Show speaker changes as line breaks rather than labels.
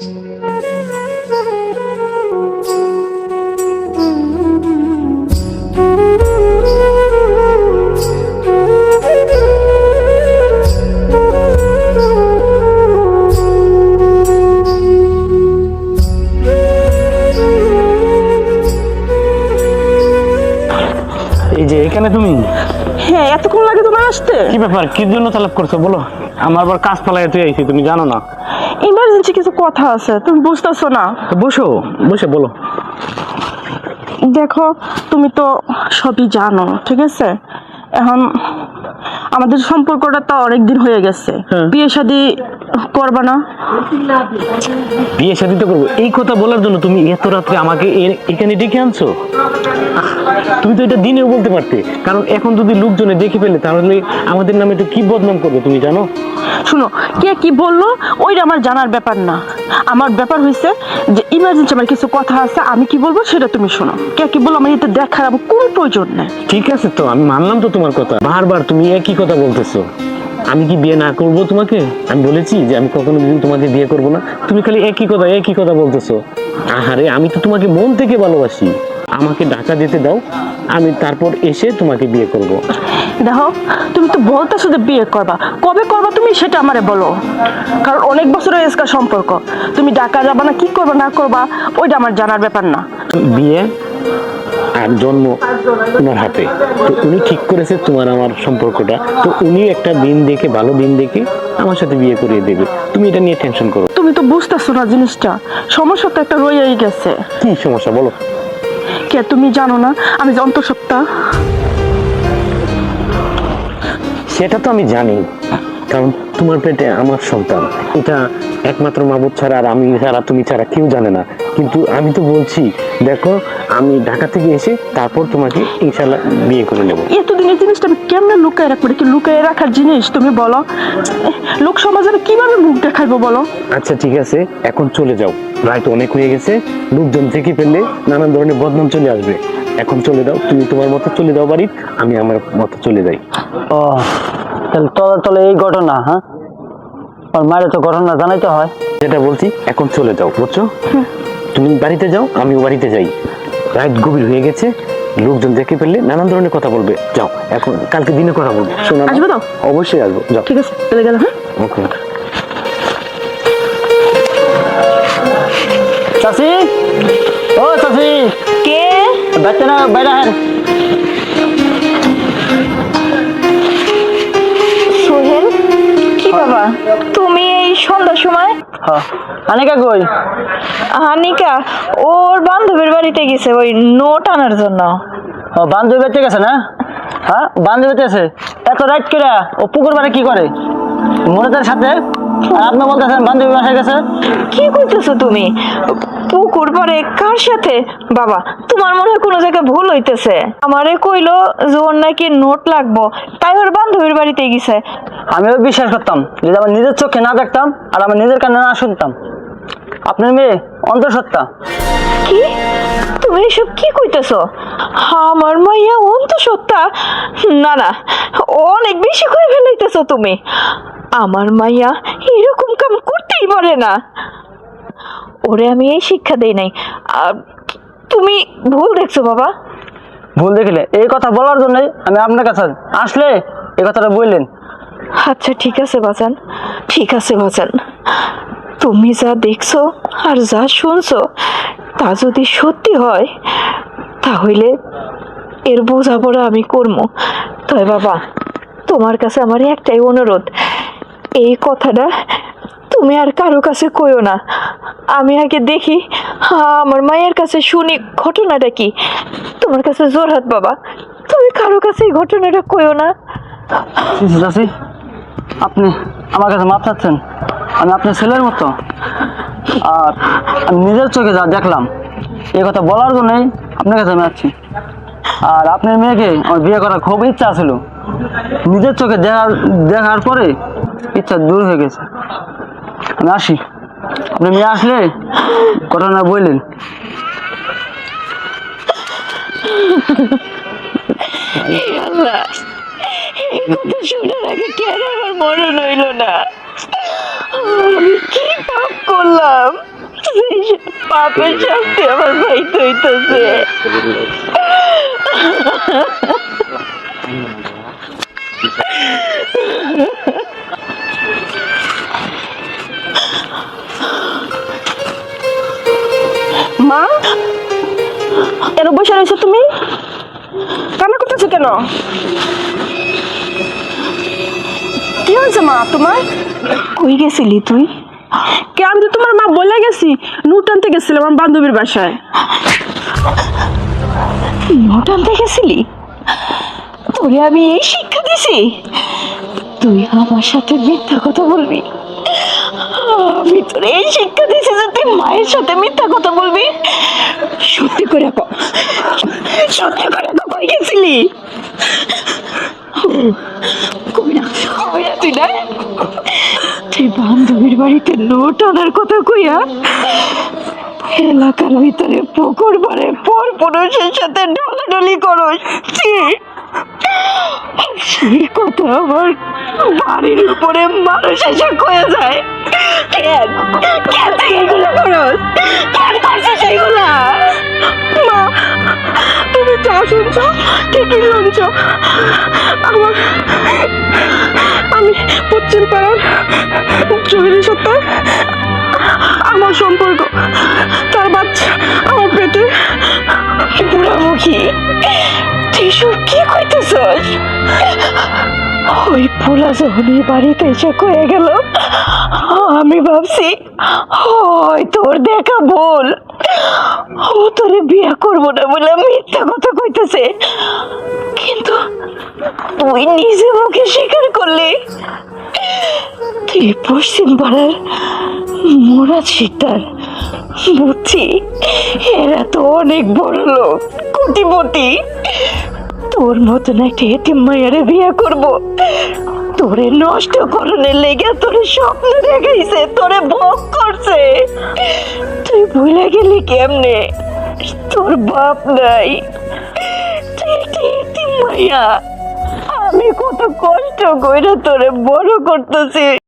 এই যে এখানে তুমি?
হ্যাঁ এতক্ষণ লাগে তোমার আসতে?
কি ব্যাপার? কি জন্য তালাপ করছ? বলো। আমার আবার কাজ পালাই তুই আইছি তুমি জানো না।
ইমার্জেন্সি কিছু কথা আছে তুমি বুঝতেছো না?
বসো বসে বলো।
দেখো তুমি তো সবই জানো ঠিক আছে? এখন আমাদের সম্পর্কটা তো অনেক দিন হয়ে গেছে।
হ্যাঁ।
বিয়ে শাদি করবা না?
বিয়ে শাদি তো করব। এই কথা বলার জন্য তুমি এত রাত্রে আমাকে এখানে ডেকে আনছো? তুমি তো এটা দিনেও বলতে পারতে। কারণ এখন যদি লোকজনে দেখে ফেলে তাহলে আমাদের নামে তো কি বদনাম করবে তুমি জানো?
শুনো কে কি বলল ওইটা আমার জানার ব্যাপার না। আমার ব্যাপার হয়েছে যে ইমার্জেন্সি আমার কিছু কথা আছে, আমি কি বলব সেটা তুমি শোনো। কে কি বলো আমার এটা দেখার আমার কোনো প্রয়োজন নেই।
ঠিক আছে তো, আমি মানলাম তো তোমার কথা। বারবার তুমি একই কথা বলতেছো। আমি কি বিয়ে না করব তোমাকে? আমি বলেছি যে আমি কখনো দিন তোমাকে বিয়ে করব না। তুমি খালি একই কথা একই কথা বলতেছো। আহারে, আমি তো তোমাকে মন থেকে ভালোবাসি। আমাকে ডাকা দিতে দাও আমি তারপর এসে তোমাকে বিয়ে করব।
দেখো তুমি তো বলতেছো যে বিয়ে করবা। কবে করবা তুমি সেটা আমারে বলো। কারণ অনেক বছরের এসকার সম্পর্ক। তুমি ডাকা যাবা না কি করবা না করবা ওইটা আমার জানার ব্যাপার না।
বিয়ে আর জন্ম ওনার হাতে। তো উনি ঠিক করেছে তোমার আমার সম্পর্কটা। তো উনি একটা দিন দেখে ভালো দিন দেখে আমার সাথে বিয়ে করিয়ে দেবে। তুমি এটা নিয়ে টেনশন করো।
তুমি তো বুঝতেছো না জিনিসটা। সমস্যা তো একটা রয়েই গেছে।
কি সমস্যা বলো?
কে তুমি জানো না? আমি যে অন্তঃসত্ত্বা
সেটা তো আমি জানি কারণ তোমার পেটে আমার সন্তান। এটা একমাত্র মাবুদ ছাড়া আর আমি ছাড়া তুমি ছাড়া কেউ জানে না। কিন্তু আমি তো বলছি দেখো আমি ঢাকা থেকে এসে তারপর তোমাকে ইনশাল্লাহ বিয়ে করে নেব।
এতদিন এই জিনিসটা আমি কেমনে লুকায় রাখব? কি লুকায় রাখার জিনিস তুমি বলো? লোক সমাজে কীভাবে মুখ দেখাইবো বলো?
আচ্ছা ঠিক আছে এখন চলে যাও। রায় তো অনেক হয়ে গেছে লোকজন থেকে ফেললে নানান ধরনের বদনাম চলে আসবে। এখন চলে যাও তুমি তোমার মতো চলে যাও বাড়ি আমি আমার মতো চলে যাই।
ও তাহলে তলে তলে এই ঘটনা হ্যাঁ? আর মায়ের তো ঘটনা জানাইতে হয়।
যেটা বলছি এখন চলে যাও বুঝছ? তুমি বাড়িতে যাও আমিও বাড়িতে যাই। রাত গভীর হয়ে গেছে লোকজন দেখে ফেললে নানান ধরনের কথা বলবে। যাও এখন কালকে দিনে কথা বলব। শোনো?
আসবে তো?
অবশ্যই আসব যাও।
ঠিক আছে চলে গেলাম হ্যাঁ?
ওকে।
চাষি ও চাষি
কে?
বাচ্চা না বাইরে হ্যাঁ
সোহেল কি বাবা? তুমি এই সন্ধ্যার সময়?
হ্যাঁ। আনিকা কই?
হানিকা ওর বান্ধবীর বাড়িতে গেছে ওই নোট আনার জন্য।
ও বান্ধবী বেঁচে গেছে না? হ্যাঁ বান্ধবী বেঁচে আছে। এত রাইট করে ও পুকুর বাড়ি কি করে? মনোজের সাথে? আর আপনি বলতেছেন বান্ধবী বাসায় গেছে?
কি কইতেছো তুমি? পুকুর পরে কার সাথে? বাবা তোমার মনে হয় কোনো জায়গায় ভুল হইতেছে। আমারে কইলো যে ওর নাকি নোট লাগবো তাই ওর বান্ধবীর বাড়িতে গেছে।
আমিও বিশ্বাস করতাম যদি আমার নিজের চোখে না দেখতাম আর আমার নিজের কানে না শুনতাম। আপনার মেয়ে অন্তঃসত্ত্বা।
কি? তুমি এসব কি কইতেছো? আমার মাইয়া অন্তঃসত্ত্বা? না না অনেক বেশি করে ফেলাইতেছো তুমি। আমার মাইয়া এরকম কাম করতেই পারে না। ওরে আমি এই শিক্ষা দেই নাই। আর তুমি ভুল দেখছ বাবা।
ভুল দেখলে? এই কথা বলার জন্য আমি আপনার কাছে আসলে এই কথাটা বললেন।
আচ্ছা ঠিক আছে বাজান। ঠিক আছে বাজান। তুমি যা দেখছ আর যা শুনছো তা যদি সত্যি হয় তাহলে এর বোঝাপড়া আমি করব তবে বাবা তোমার কাছে আমার একটাই অনুরোধ। এই কথাটা তুমি আর কারও কাছে কইও না। আমি আগে দেখি, আমার মায়ের কাছে শুনি ঘটনাটা কি। তোমার কাছে জোরহাত বাবা, তুমি কারও কাছে এই ঘটনাটা কইও না।
আপনি আমার কাছে মাপ চাচ্ছেন। আমি আপনার ছেলের মতো। আর আমি নিজের চোখে যা দেখলাম এই কথা বলার জন্যই আপনার কাছে আমি আছি আর আপনার মেয়েকে আমার বিয়ে করার খুব ইচ্ছা ছিল নিজের চোখে দেখার দেখার পরে ইচ্ছা দূর হয়ে গেছে। আমি আসি। আপনি মেয়ে আসলে ঘটনা বললেন।
আমার মরণ হইল না? করলাম? পাপের শাস্তি আমার ভাই হইতেছে।
মা? এর বসে রয়েছো তুমি? কান্না করতেছো কেন? কি হয়েছে মা তোমার?
কই গেছিলি তুই?
কে আমি তো তোমার মা বলে গেছি। নুট আনতে গেছিলাম আমার বান্ধবীর বাসায়।
নোট আনতে গেছিলি তোরে আমি এই শিক্ষা দিছি। তুই আমার সাথে মিথ্যা কথা বলবি। আমি তোরে এই শিক্ষা দিছি যে তুই মায়ের সাথে মিথ্যা কথা বলবি। সত্যি করে কো। সত্যি করে কো কই গেছিলি? কই না তুই না? তুই বান্ধবীর বাড়িতে নোট আনার কথা কইয়া এলাকার ভিতরে পুকুর পাড়ে পর পুরুষের সাথে ঢলাঢলি করস ছি! সেই কথা আমার বাড়ির উপরে মানুষ এসে কয়ে যায়। এগুলো সেইগুলা
মা, তুমি যা শুনছো? ঠিকই আমার, আমি পশ্চিম পাড়ার সাথে আমার সম্পর্ক, তার বাচ্চা, আমার পেটে।
বুড়ামুখী তুই কি কইতেছস? ওই পোলা যখন এই বাড়িতে এসে কয়ে গেল, আমি ভাবছি হয় তোর দেখা বল ও তোরে বিয়ে করব না বলে মিথ্যা কথা কইতেছে। কিন্তু তুই নিজে মুখে স্বীকার করলি। তুই পশ্চিম পাড়ার মোরা শিকদার বুঝছি, এরা তো অনেক বড় লোক, কোটিপতি। তোর মতন একটা এতিম মায়েরে বিয়ে করব। তোরে নষ্ট করণের লেগে তোরে স্বপ্ন দেখাইছে, তোরে ভোগ করছে। তুই ভুলে গেলি কেমনে? তোর বাপ নাই। তুই আমি কত কষ্ট কইরা তোরে বড় করতেছি।